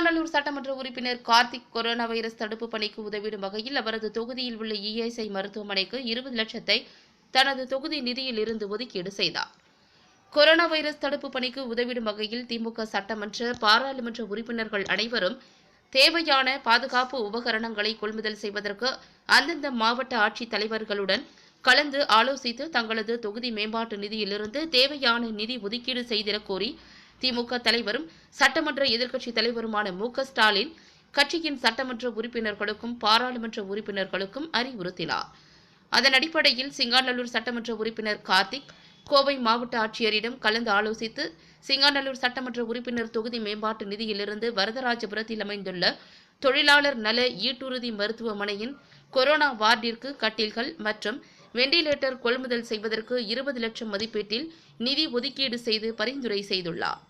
சிங்காநல்லூர் சட்டமன்ற உறுப்பினர் Karthik corona virus தடுப்பு பணிக்கு உதவிடும் வகையில் அவரது தொகுதியில் உள்ள இஎஸ்ஐ மருத்துவமனைக்கு இருபது லட்சத்தை தனது தொகுதி நிதியில் இருந்து ஒதுக்கீடு செய்தார். கொரோனா வைரஸ் தடுப்பு பணிக்கு உதவிடும் வகையில் திமுக சட்டமன்ற பாராளுமன்ற உறுப்பினர்கள் அனைவரும் தேவையான பாதுகாப்பு உபகரணங்களை கொள்முதல் செய்வதற்கு அந்தந்த மாவட்ட ஆட்சித் தலைவர்களுடன் கலந்து ஆலோசித்து தங்களது தொகுதி மேம்பாட்டு நிதியிலிருந்து தேவையான நிதி ஒதுக்கீடு செய்திடக் கோரி திமுக தலைவரும் சட்டமன்ற எதிர்க்கட்சித் தலைவருமான மு ஸ்டாலின் கட்சியின் சட்டமன்ற உறுப்பினர்களுக்கும் பாராளுமன்ற உறுப்பினர்களுக்கும் அறிவுறுத்தினார். அதன் அடிப்படையில் சிங்காநல்லூர் சட்டமன்ற உறுப்பினர் கார்த்திக் கோவை மாவட்ட ஆட்சியரிடம் கலந்து ஆலோசித்து சிங்காநல்லூர் சட்டமன்ற உறுப்பினர் தொகுதி மேம்பாட்டு நிதியிலிருந்து வரதராஜபுரத்தில் அமைந்துள்ள தொழிலாளர் நல ஈட்டுறுதி மருத்துவமனையின் கொரோனா வார்டிற்கு கட்டில்கள் மற்றும் வெண்டிலேட்டர் கொள்முதல் செய்வதற்கு இருபது லட்சம் மதிப்பீட்டில் நிதி ஒதுக்கீடு செய்து பரிந்துரை செய்துள்ளார்.